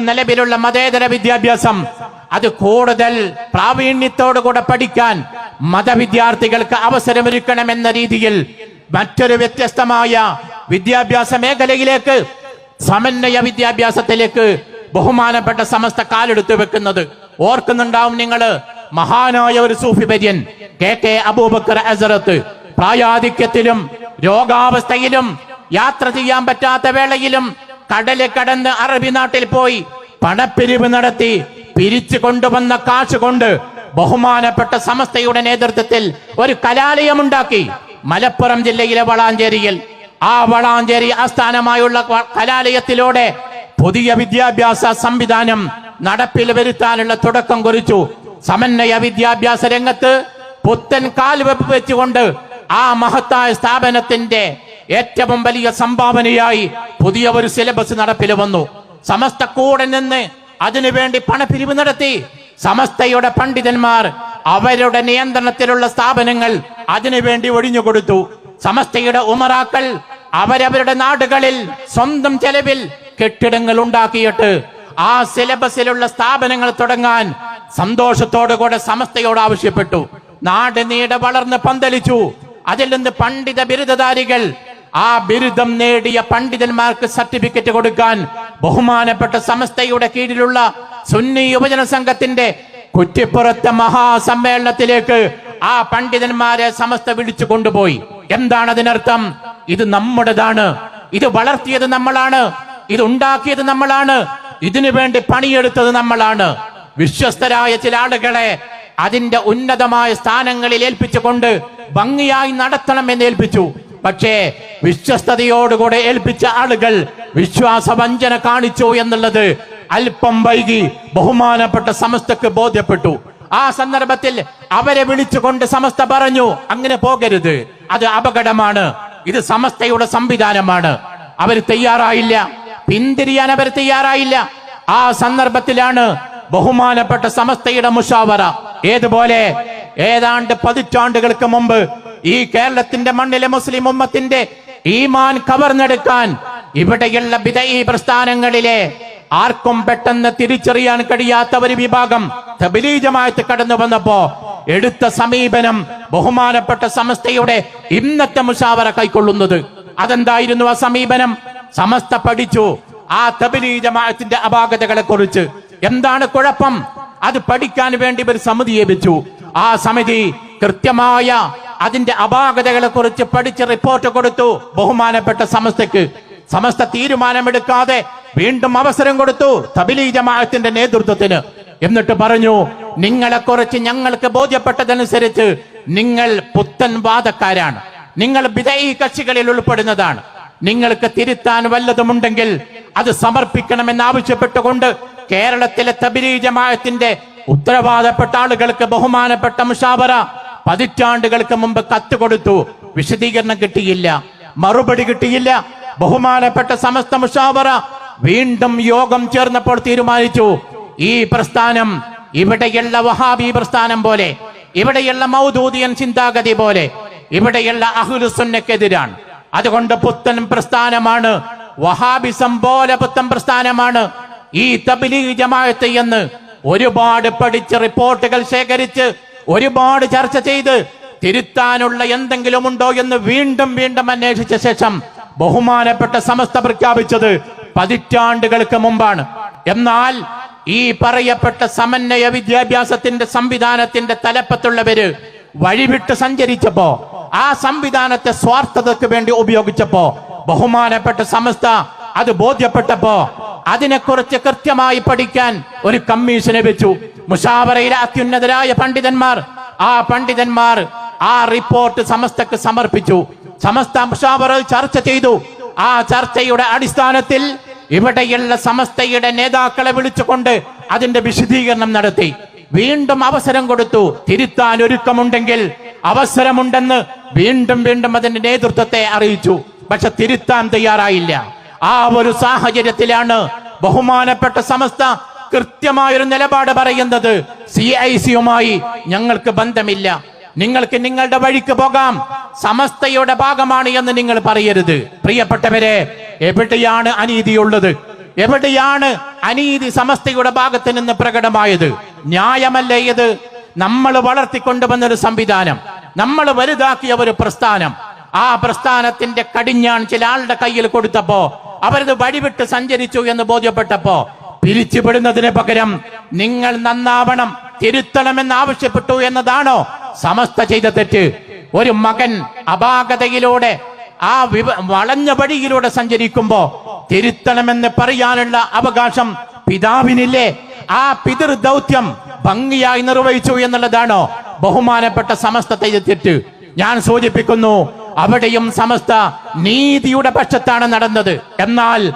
നിലവിലുള്ള മതേതര വിദ്യാഭ്യാസം അത് കൂടുതൽ പ്രാവീണ്യത്തോടുകൂടെ പഠിക്കാൻ മതവിദ്യാർത്ഥികൾക്ക് അവസരമൊരുക്കണമെന്ന രീതിയിൽ മറ്റൊരു വ്യത്യസ്തമായ വിദ്യാഭ്യാസ മേഖലയിലേക്ക് സമന്വയ വിദ്യാഭ്യാസത്തിലേക്ക് ബഹുമാനപ്പെട്ട സമസ്ത കാലെടുത്ത് വെക്കുന്നത്. ഓർക്കുന്നുണ്ടാവും നിങ്ങൾ മഹാനായ ഒരു സൂഫി പര്യൻ കെ കെ അബൂബക്കർ അസറത്ത് പ്രായാധിക്യത്തിലും രോഗാവസ്ഥയിലും യാത്ര ചെയ്യാൻ പറ്റാത്ത വേളയിലും കടൽ കടന്ന് അറബി നാട്ടിൽ പോയി പണപ്പിരിവ് നടത്തി പിരിച്ചു കൊണ്ടുവന്ന കാശ് കൊണ്ട് ബഹുമാനപ്പെട്ട സമസ്തയുടെ നേതൃത്വത്തിൽ ഒരു കലാലയമുണ്ടാക്കി മലപ്പുറം ജില്ലയിലെ വളാഞ്ചേരിയിൽ. ആ വളാഞ്ചേരി ആസ്ഥാനമായുള്ള കലാലയത്തിലൂടെ പുതിയ വിദ്യാഭ്യാസ സംവിധാനം നടപ്പിൽ വരുത്താനുള്ള തുടക്കം കുറിച്ചു. സമന്വയ വിദ്യാഭ്യാസ രംഗത്ത് പുത്തൻ കാൽവെപ്പ് വെച്ചുകൊണ്ട് ആ മഹത്തായ സ്ഥാപനത്തിന്റെ ഏറ്റവും വലിയ സംഭാവനയായി പുതിയ ഒരു സിലബസ് നടപ്പിൽ വന്നു. സമസ്ത കൂടെ നിന്ന് അതിനുവേണ്ടി പണപ്പിരിവ് നടത്തി. സമസ്തയുടെ പണ്ഡിതന്മാർ അവരുടെ നിയന്ത്രണത്തിലുള്ള സ്ഥാപനങ്ങൾ അതിനുവേണ്ടി ഒഴിഞ്ഞുകൊടുത്തു സമസ്തയുടെ ഉമറാക്കൾ അവരവരുടെ നാടുകളിൽ സ്വന്തം ചെലവിൽ കെട്ടിടങ്ങൾ ഉണ്ടാക്കിയിട്ട് ആ സിലബസിലുള്ള സ്ഥാപനങ്ങൾ തുടങ്ങാൻ സന്തോഷത്തോടുകൂടെ സമസ്തയോട് ആവശ്യപ്പെട്ടു. നാട് നീടെ വളർന്ന് പന്തലിച്ചു. അതിൽ നിന്ന് പണ്ഡിത ബിരുദധാരികൾ ആ ബിരുദം നേടിയ പണ്ഡിതന്മാർക്ക് സർട്ടിഫിക്കറ്റ് കൊടുക്കാൻ ബഹുമാനപ്പെട്ട സമസ്തയുടെ കീഴിലുള്ള സുന്നി യുവജന സംഘത്തിന്റെ കുറ്റിപ്പുറത്തെ മഹാസമ്മേളനത്തിലേക്ക് ആ പണ്ഡിതന്മാരെ സമസ്ത വിളിച്ചു കൊണ്ടുപോയി. എന്താണ് അതിനർത്ഥം? ഇത് നമ്മുടേതാണ്. ഇത് വളർത്തിയത് നമ്മളാണ്. ഇത് ഉണ്ടാക്കിയത് നമ്മളാണ്. ഇതിനു വേണ്ടി പണിയെടുത്തത് നമ്മളാണ്. വിശ്വസ്തരായ ചില ആളുകളെ അതിന്റെ ഉന്നതമായ സ്ഥാനങ്ങളിൽ ഏൽപ്പിച്ചുകൊണ്ട് ഭംഗിയായി നടത്തണം എന്ന് ഏൽപ്പിച്ചു. പക്ഷേ വിശ്വസ്തയോടുകൂടെ ഏൽപ്പിച്ച ആളുകൾ വിശ്വാസവഞ്ചന കാണിച്ചു എന്നുള്ളത് അല്പം വൈകി ബഹുമാനപ്പെട്ട സമസ്തക്ക് ബോധ്യപ്പെട്ടു. ആ സന്ദർഭത്തിൽ അവരെ വിളിച്ചുകൊണ്ട് സമസ്ത പറഞ്ഞു അങ്ങനെ പോകരുത്. അത് അപകടമാണ്. ഇത് സമസ്തയുടെ സംവിധാനമാണ്. അവർ തയ്യാറായില്ല. പിന്തിരിയാൻ അവർ തയ്യാറായില്ല. ആ സന്ദർഭത്തിലാണ് ബഹുമാനപ്പെട്ട സമസ്തയുടെ മുഷാവറ. ഏതുപോലെ? ഏതാണ്ട് പതിറ്റാണ്ടുകൾക്ക് മുമ്പ് ഈ കേരളത്തിന്റെ മണ്ണിലെ മുസ്ലിം ഉമ്മത്തിന്റെ ഈമാൻ കവർന്നെടുക്കാൻ ഇവിടെയുള്ള വിധയി പ്രസ്ഥാനങ്ങളിലെ ആർക്കും പെട്ടെന്ന് തിരിച്ചറിയാൻ കഴിയാത്ത ഒരു വിഭാഗം തബിലീജമായിട്ട് കടന്നു വന്നപ്പോ എടുത്ത സമീപനം ബഹുമാനപ്പെട്ട സമസ്തയുടെ ഇന്നത്തെ മുഷാവറ കൈക്കൊള്ളുന്നത്. അതെന്തായിരുന്നു ആ സമീപനം? സമസ്ത പഠിച്ചു. ആ തബിലീജമായത്തിന്റെ അപാകതകളെ കുറിച്ച് എന്താണ് കുഴപ്പം? അത് പഠിക്കാൻ വേണ്ടി ഒരു സമിതിയെ വെച്ചു ആ സമിതി കൃത്യമായ അതിന്റെ അപാകതകളെ കുറിച്ച് പഠിച്ച് റിപ്പോർട്ട് കൊടുത്തു. ബഹുമാനപ്പെട്ട സമസ്തക്ക് സമസ്ത തീരുമാനമെടുക്കാതെ വീണ്ടും അവസരം കൊടുത്തു. തബിലി ജമാഅത്തിന്റെ നേതൃത്വത്തിന്. എന്നിട്ട് പറഞ്ഞു നിങ്ങളെ കുറിച്ച് ഞങ്ങൾക്ക് ബോധ്യപ്പെട്ടതനുസരിച്ച് നിങ്ങൾ പുത്തൻ വാദക്കാരാണ്. നിങ്ങൾ വിധേയ കക്ഷികളിൽ ഉൾപ്പെടുന്നതാണ്. നിങ്ങൾക്ക് തിരുത്താൻ വല്ലതുമുണ്ടെങ്കിൽ അത് സമർപ്പിക്കണമെന്ന് ആവശ്യപ്പെട്ടുകൊണ്ട് കേരളത്തിലെ തബിലി ജമാഅത്തിന്റെ ഉത്തരവാദപ്പെട്ട ആളുകൾക്ക് ബഹുമാനപ്പെട്ട മുഷാവറ പതിറ്റാണ്ടുകൾക്ക് മുമ്പ് കത്ത് കൊടുത്തു. വിശദീകരണം കിട്ടിയില്ല. മറുപടി കിട്ടിയില്ല. ബഹുമാനപ്പെട്ട സമസ്ത മുഷാവറ വീണ്ടും യോഗം ചേർന്നപ്പോൾ തീരുമാനിച്ചു. ഈ പ്രസ്ഥാനം ഇവിടെയുള്ള വഹാബി പ്രസ്ഥാനം പോലെ ഇവിടെയുള്ള മൗദൂദിയൻ ചിന്താഗതി പോലെ ഇവിടെയുള്ള അഹുലുസുന്നക്കെതിരാണ് അതുകൊണ്ട് പുത്തൻ പ്രസ്ഥാനമാണ്. വഹാബിസം പോലെ പുത്തൻ പ്രസ്ഥാനമാണ് ഈ തബിലീ ജമാഅത്ത് എന്ന് ഒരുപാട് പഠിച്ച് റിപ്പോർട്ടുകൾ ശേഖരിച്ച് ഒരുപാട് ചർച്ച ചെയ്ത് തിരുത്താനുള്ള എന്തെങ്കിലും ഉണ്ടോ എന്ന് വീണ്ടും വീണ്ടും അന്വേഷിച്ച ശേഷം ബഹുമാനപ്പെട്ട സമസ്ത പ്രഖ്യാപിച്ചത് പതിറ്റാണ്ടുകൾക്ക് മുമ്പാണ്. എന്നാൽ ഈ പറയപ്പെട്ട സമന്വയ വിദ്യാഭ്യാസത്തിന്റെ സംവിധാനത്തിന്റെ തലപ്പത്തുള്ളവര് വഴിവിട്ട് സഞ്ചരിച്ചപ്പോ ആ സംവിധാനത്തെ സ്വാർത്ഥതയ്ക്ക് വേണ്ടി ഉപയോഗിച്ചപ്പോ ബഹുമാനപ്പെട്ട സമസ്ത അത് ബോധ്യപ്പെട്ടപ്പോ അതിനെക്കുറിച്ച് കൃത്യമായി പഠിക്കാൻ ഒരു കമ്മീഷനെ വെച്ചു. മുഷാവറയിലെ അത്യുന്നതരായ പണ്ഡിതന്മാർ ആ പണ്ഡിതന്മാർ ആ റിപ്പോർട്ട് സമസ്തക്ക് സമർപ്പിച്ചു. സമസ്ത മുഷാവറ ചർച്ച ചെയ്തു. ആ ചർച്ചയുടെ അടിസ്ഥാനത്തിൽ ഇവിടെയുള്ള സമസ്തയുടെ നേതാക്കളെ വിളിച്ചുകൊണ്ട് അതിന്റെ വിശദീകരണം നടത്തി. വീണ്ടും അവസരം കൊടുത്തു. തിരുത്താൻ ഒരുക്കമുണ്ടെങ്കിൽ അവസരമുണ്ടെന്ന് വീണ്ടും വീണ്ടും അതിന്റെ നേതൃത്വത്തെ അറിയിച്ചു. പക്ഷെ തിരുത്താൻ തയ്യാറായില്ല. ആ ഒരു സാഹചര്യത്തിലാണ് ബഹുമാനപ്പെട്ട സമസ്ത കൃത്യമായൊരു നിലപാട് പറയുന്നത് സി ഐ സിയുമായി ഞങ്ങൾക്ക് ബന്ധമില്ല. നിങ്ങൾക്ക് നിങ്ങളുടെ വഴിക്ക് പോകാം. സമസ്തയുടെ ഭാഗമാണ് എന്ന് നിങ്ങൾ പറയരുത്. പ്രിയപ്പെട്ടവരെ എവിടെയാണ് അനീതിയുള്ളത്? എവിടെയാണ് അനീതി സമസ്തയുടെ ഭാഗത്ത് നിന്ന് പ്രകടമായത്? ന്യായമല്ലേ ഇത്? നമ്മൾ വളർത്തിക്കൊണ്ടുവന്നൊരു സംവിധാനം. നമ്മൾ വലുതാക്കിയ ഒരു പ്രസ്ഥാനം. ആ പ്രസ്ഥാനത്തിന്റെ കടിഞ്ഞാൺ ചില ആളുടെ കയ്യിൽ കൊടുത്തപ്പോ അവരത് വഴിവിട്ട് സഞ്ചരിച്ചു എന്ന് ബോധ്യപ്പെട്ടപ്പോ പിരിച്ചുവിടുന്നതിന് പകരം നിങ്ങൾ നന്നാവണം തിരുത്തണമെന്ന് ആവശ്യപ്പെട്ടു എന്നതാണോ സമസ്ത ചെയ്ത തെറ്റ്? ഒരു മകൻ അപാകതയിലൂടെ ആ വിവ വളഞ്ഞ വഴിയിലൂടെ സഞ്ചരിക്കുമ്പോ തിരുത്തണമെന്ന് പറയാനുള്ള അവകാശം പിതാവിനില്ലേ? ആ പിതൃ ദൗത്യം ഭംഗിയായി നിർവഹിച്ചു എന്നുള്ളതാണോ ബഹുമാനപ്പെട്ട സമസ്ത തെറ്റ്? ഞാൻ സൂചിപ്പിക്കുന്നു അവിടെയും സമസ്ത നീതിയുടെ പക്ഷത്താണ് നടന്നത്. എന്നാൽ